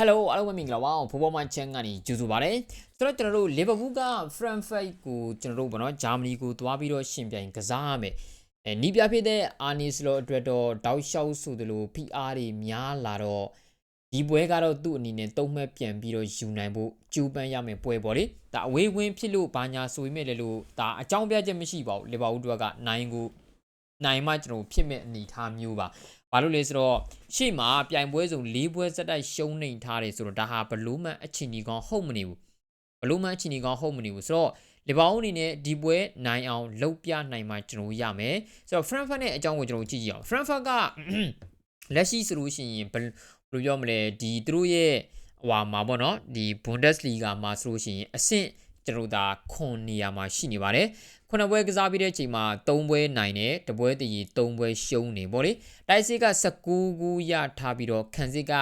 Hello အားလုံးပဲမင်္ဂလာပါဖိုးဘောမန်ချန်ကနေကြိုဆိုပါရစေဆိုတော့ကျွန်တော်တို့လီဗာပူးက Frankfurt ကိုကျွန်တော်တို့ဗောနော်ဂျာမနီကိုသွားပြီးတော့ရှင်ပြိုင်ကစားရမယ်အဲနီးပြဖြစ်တဲ့အာနီစလောအတွက်တော့တောက်လျှောက်ဆိုသလို PR တွေများလာတော့ဒီပွဲကတော့သူ့အနေနဲ့တုံးမဲ့ပြန်ပြီးတော့ယူနိုင်ဖို့ကြိုးပမ်းရမယ်ပွဲပေါ့လေဒါအဝေးဝင်းဖြစ်လို့ဘာညာဆိုပေမဲ့လည်းလို့ဒါအကြောင်းပြချက်မရှိပါဘူးလီဗာပူးတို့ကနိုင်ကို နိုင်မှကျွန်တော်ဖြစ်မဲ့အနေအထားမျိုးပါဘာလို့လဲဆိုတော့ရှေ့မှာပြိုင်ပွဲစုံ၄ပွဲစက်တိုက်ရှုံးနေထားတယ်ဆိုတော့ဒါဟာဘလို့မှအချင်းကြီးကောင်းဟုတ်မနေဘူးဘလို့မှအချင်းကြီးကောင်းဟုတ်မနေဘူးဆိုတော့လီဗာပူးအနေနဲ့ဒီပွဲနိုင်အောင်လှုပ်ပြနိုင်မှကျွန်တော်ရမယ်ဆိုတော့ Frankfurt နဲ့အကြောင်းကိုကျွန်တော်ကြည့်ကြည့်အောင် Frankfurt ကလက်ရှိဆိုလို့ရှိရင်ဘယ်လိုပြောမလဲဒီသူတို့ရဲ့ဟွာမှာပေါ့နော်ဒီ Bundesliga မှာဆိုလို့ရှိရင်အဆင့် ကျွန်တော်ဒါခွန်နေရာမှာရှိနေပါတယ်ခုနှစ်ပွဲကစားပြီးတဲ့အချိန်မှာ၃ပွဲနိုင်တယ်တပွဲတည်၃ပွဲရှုံးနေပေါ့လေတိုက်စစ်က19ခုရထားပြီးတော့ခံစစ်က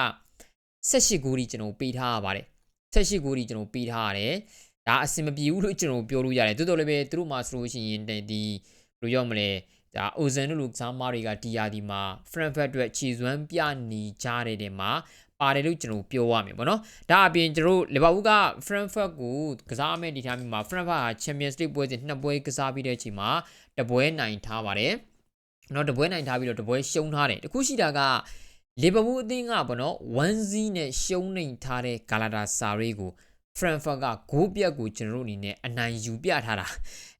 18ခုကြီးကျွန်တော်ပေးထားရပါတယ်18ခုကြီးကျွန်တော်ပေးထားရတယ်ဒါအဆင်မပြေဘူးလို့ကျွန်တော်ပြောလို့ရတယ်တိုးတော်လည်းပဲသူတို့မှဆိုလို့ရှိရင်ဒီဘယ်လိုပြောမလဲဒါအိုဇန်တို့လူကစားမားတွေကဒီယာဒီမှာ Frankfurt အတွက်ခြေစွမ်းပြနေကြတဲ့တဲ့မှာ ပါတယ်လို့ကျွန်တော်ပြောရမယ်ပေါ့နော်ဒါအပြင်ကျွန်တော်လီဗာပူးက Frankfurt ကိုကစားမယ့်ဒီထားမျိုးမှာ Frankfurt ဟာ Champions League ပွဲစဉ်နှစ်ပွဲကစားပြီးတဲ့အချိန်မှာတပွဲနိုင်ထားပါတယ်နော်တပွဲနိုင်ထားပြီးတော့တပွဲရှုံးထားတယ်တခုရှိတာကလီဗာပူးအသင်းကပေါ့နော်1-0နဲ့ရှုံးနေထားတဲ့ဂါလာတာဆာရီကို Frankfurt ကဂိုးပြက်ကိုကျွန်တော်တို့အနေနဲ့အနိုင်ယူပြထားတာ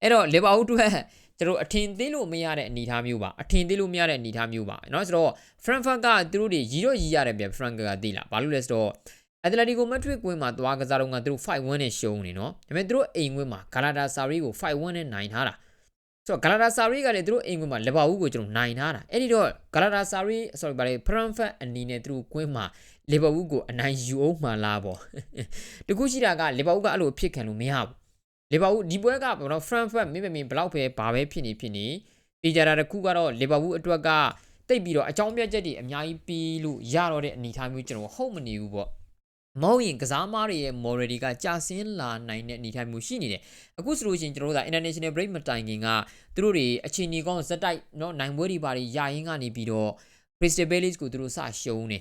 အဲ့တော့လီဗာပူးအတွက် ကျွန်တော်အထင်သေးလို့မရတဲ့အနေအထားမျိုးပါအထင်သေးလို့မရတဲ့အနေအထားမျိုးပါเนาะဆိုတော့ Frankfurt ကသူတို့တွေရီတော့ရီရတယ်ဗျ Frankfurt ကသိလားဘာလို့လဲဆိုတော့ Atletico Madrid ကွင်းမှာသွားကစားတော့ကသူတို့5-1နဲ့ရှုံးနေเนาะဒါပေမဲ့သူတို့အိမ်ကွင်းမှာ Galatasaray ကို5-1နဲ့နိုင်ထားတာဆိုတော့ Galatasaray ကလည်းသူတို့အိမ်ကွင်းမှာလီဗာပူးကိုကျွန်တော်နိုင်ထားတာအဲ့ဒီတော့ Galatasaray sorry ဗါလေ Frankfurt အနေနဲ့သူတို့ကွင်းမှာလီဗာပူးကိုအနိုင်ယူအောင်မှလားပေါ့တခုရှိတာကလီဗာပူးကအဲ့လိုအဖြစ်ခံလို့မရဘူး လီဗာပူးဒီပွဲကဘာလို့ Frankfurt မင်းမမင်းဘလောက်ပဲဘာပဲဖြစ်နေဖြစ်နေတေချာတာတစ်ခုကတော့လီဗာပူးအတွက်ကတိတ်ပြီးတော့အကြောင်းပြချက်တွေအများကြီးပြီးလို့ရတော့တဲ့အနေအထားမျိုးကျွန်တော်ဟုတ်မနေဘူးပေါ့မဟုတ်ရင်ကစားမားတွေရဲ့ moral တွေကကြာဆင်းလာနိုင်တဲ့အနေအထားမျိုးရှိနေတယ်အခုဆိုလို့ရှိရင်ကျွန်တော်တို့က international break မတိုင်ခင်ကသူတို့တွေအချိန်ကြီးကောင်းဇက်တိုက်เนาะနိုင်ပွဲတွေပါတွေယာရင်းကနေပြီးတော့ Crystal Palace ကိုသူတို့စရှုံးနေ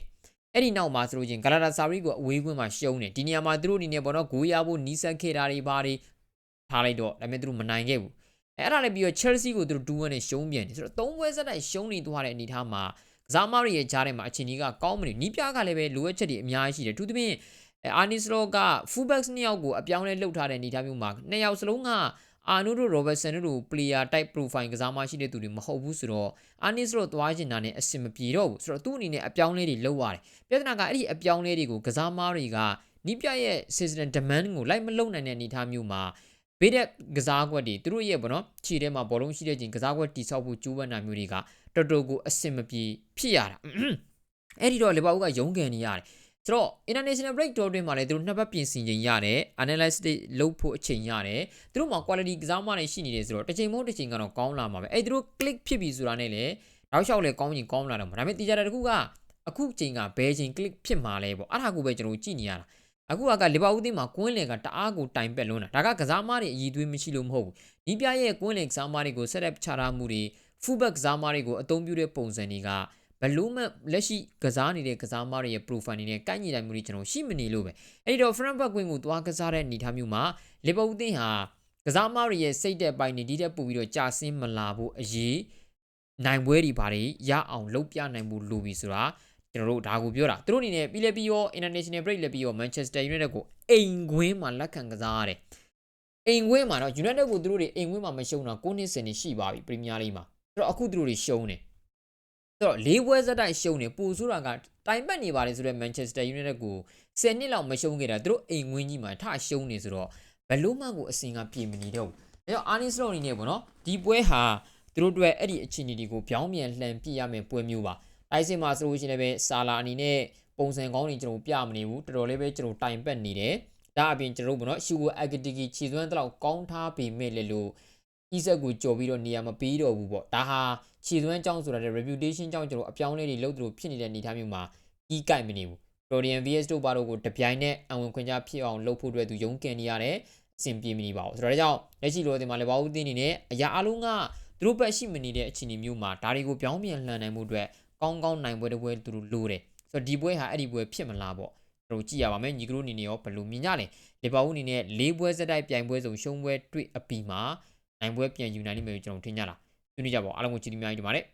အဲ့ဒီနောက်မှာဆိုလို့ချင်း Galatasaray ကိုအဝေးကွင်းမှာရှုံးနေဒီနေရာမှာသူတို့အနေနဲ့ပေါ့နော်ဂိုးရဖို့နီးစပ်ခဲ့တာတွေပါတွေ ထားလိုက်တော့ဒါပေမဲ့သူတို့မနိုင်ခဲ့ဘူးအဲ့ဒါလည်းပြီးတော့ Chelsea ကိုသူတို့2-1နဲ့ရှုံးပြန်တယ်ဆိုတော့၃ပွဲဆက်တိုက်ရှုံးနေသွားတဲ့အနေအထားမှာကစားမတွေရဲ့ကြားထဲမှာအချိန်ကြီးကကောင်းမနေနီးပြကလည်းပဲလိုအပ်ချက်တွေအများကြီးရှိတယ်သူသဖြင့်အာနီစလောက fullbacks နှစ်ယောက်ကိုအပြောင်းလဲလှုပ်ထားတဲ့အနေအထားမျိုးမှာနှစ်ယောက်စလုံးကအာနိုဒိုရောဘတ်ဆန်တို့ player type profile ကစားမရှိတဲ့သူတွေမဟုတ်ဘူးဆိုတော့အာနီစလောသွားကျင်တာနဲ့အဆင်မပြေတော့ဘူးဆိုတော့သူ့အနေနဲ့အပြောင်းလဲတွေလုပ်ရတယ်ပြဿနာကအဲ့ဒီအပြောင်းလဲတွေကိုကစားမတွေကနီးပြရဲ့ season demand ကိုလိုက်မလုံနိုင်တဲ့အနေအထားမျိုးမှာ ဘေးတဲ့ကစားကွက်တွေသူတို့ရဲ့ဘောနော်ခြေထဲမှာဘောလုံးရှိတဲ့ချိန်ကစားကွက်တိဆောက်ဖို့ကြိုးပမ်းတာမျိုးတွေကတော်တော်ကိုအဆင်မပြေဖြစ်ရတာအဲ့ဒီတော့လီဗာပူးကရုန်းကန်နေရတယ်ဆိုတော့ international break တော်တွင်မှာလည်းသူတို့နှစ်ပတ်ပြင်ဆင်ချိန်ရတယ် analysis တွေလုပ်ဖို့အချိန်ရတယ်သူတို့မှာ quality ကစားမတွေရှိနေတယ်ဆိုတော့တစ်ချိန်မဟုတ်တစ်ချိန်ကတော့ကောင်းလာမှာပဲအဲ့သူတို့ click ဖြစ်ပြီဆိုတာနဲ့လည်းတောက်လျှောက်လည်းကောင်းရင်ကောင်းလာတော့မှာဒါပေမဲ့တေချာတဲ့တခုကအခုချိန်ကဘယ်ချိန် click ဖြစ်မှာလဲပေါ့အဲ့ဒါကိုပဲကျွန်တော်ကြည့်နေရတာ အခုကလီဗာပူးတင်းမှာကွင်းလင်ကတအားကိုတိုင်ပက်လွန်းတာဒါကကစားမတွေအည်သွေးမရှိလို့မဟုတ်ဘူးဒီပြရဲ့ကွင်းလင်ကစားမတွေကို set up ချထားမှုတွေ fullback ကစားမတွေကိုအသုံးပြုတဲ့ပုံစံတွေကဘလို့မှလက်ရှိကစားနေတဲ့ကစားမတွေရဲ့ profile တွေနဲ့ကိုက်ညီတိုင်းမျိုးတွေကျွန်တော်ရှိမနေလို့ပဲအဲ့ဒီတော့ front back ကွင်းကိုသွားကစားတဲ့အနေအထားမျိုးမှာလီဗာပူးတင်းဟာကစားမတွေရဲ့စိတ်တဲ့ပိုင်းတွေဒီတက်ပို့ပြီးတော့ကြာဆင်းမလာဘူးအရေးနိုင်ပွဲတွေဘာတွေရအောင်လုပ်ပြနိုင်မှုလိုပြီဆိုတာ ကျွန်တော်တို့ဒါကိုပြောတာသူတို့အနေနဲ့ပြီးလဲပြီးရော international break လည်းပြီးရော Manchester United ကိုအိမ်ခွင်းမှာလက်ခံကစားရတယ်အိမ်ခွင်းမှာတော့ United ကိုသူတို့တွေအိမ်ခွင်းမှာမရှုံးတာ9နှစ်စင်နေရှိပါပြီ Premier League မှာအဲ့တော့အခုသူတို့တွေရှုံးနေဆိုတော့လေးပွဲစက်တိုက်ရှုံးနေပူဆိုတာကတိုင်ပတ်နေပါလေဆိုတော့ Manchester United ကို10နှစ်လောက်မရှုံးခဲ့တာသူတို့အိမ်ခွင်းကြီးမှာထရှုံးနေဆိုတော့ဘယ်လို့မှကိုအစင်ကပြင်မနေတော့ဘူးအဲ့တော့ Arne Slot အနေနဲ့ပေါ့နော်ဒီပွဲဟာသူတို့အတွက်အဲ့ဒီအခြေအနေတွေကိုပြောင်းပြန်လှန်ပြရမယ်ပွဲမျိုးပါ တိုက်စစ်မှာဆိုလို့ရှိရင်လည်းဆာလာအနေနဲ့ပုံစံကောင်းတွေကျွန်တော်ပြမနေဘူးတော်တော်လေးပဲကျွန်တော်တိုင်ပတ်နေတယ်ဒါအပြင်ကျွန်တော်တို့ဗောနော်ရှူကိုအဂတီကီခြေစွမ်းတလောက်ကောင်းထားပေမဲ့လေလို့ဤဆက်ကိုကြော်ပြီးတော့နေရာမပေးတော့ဘူးပေါ့ဒါဟာခြေစွမ်းကြောင်းဆိုတာတဲ့ reputation ကြောင်းကျွန်တော်အပြောင်းလဲတွေလုပ်သလိုဖြစ်နေတဲ့အနေအထားမျိုးမှာကြီးကိုက်မနေဘူး Rodian VS တို့ဘာတို့ကိုတပြိုင်နက်အဝင်ခွင့်ကြဖြစ်အောင်လုပ်ဖို့အတွက်သူရုန်းကန်နေရတယ်အဆင်ပြေမနေပါဘူးဆိုတော့ဒါကြောင့်လက်ရှိလိုဒီမှာလေဘာဦးသိနေနဲ့အရာအလုံးကသူတို့ဘက်ရှိမနေတဲ့အခြေအနေမျိုးမှာဒါတွေကိုပြောင်းပြန်လှန်နိုင်မှုအတွက် ကောင်းကောင်းနိုင်ပွဲတစ်ပွဲသူတို့လိုတယ်ဆိုတော့ဒီပွဲဟာအဲ့ဒီပွဲဖြစ်မလားပေါ့ကျွန်တော်ကြည့်ရပါမယ်ညီကတို့အနေနဲ့ရောဘယ်လိုမြင်ကြလဲလီဗာပူးအနေနဲ့၄ပွဲစက်တိုက်ပြိုင်ပွဲစုံရှုံးပွဲတွေ့အပြီးမှာနိုင်ပွဲပြန်ယူနိုင်လိမ့်မယ်လို့ကျွန်တော်ထင်ကြတာဆွေးနွေးကြပါဦးအားလုံးကိုကြည့်ပြီးများကြီးဒီပါတယ်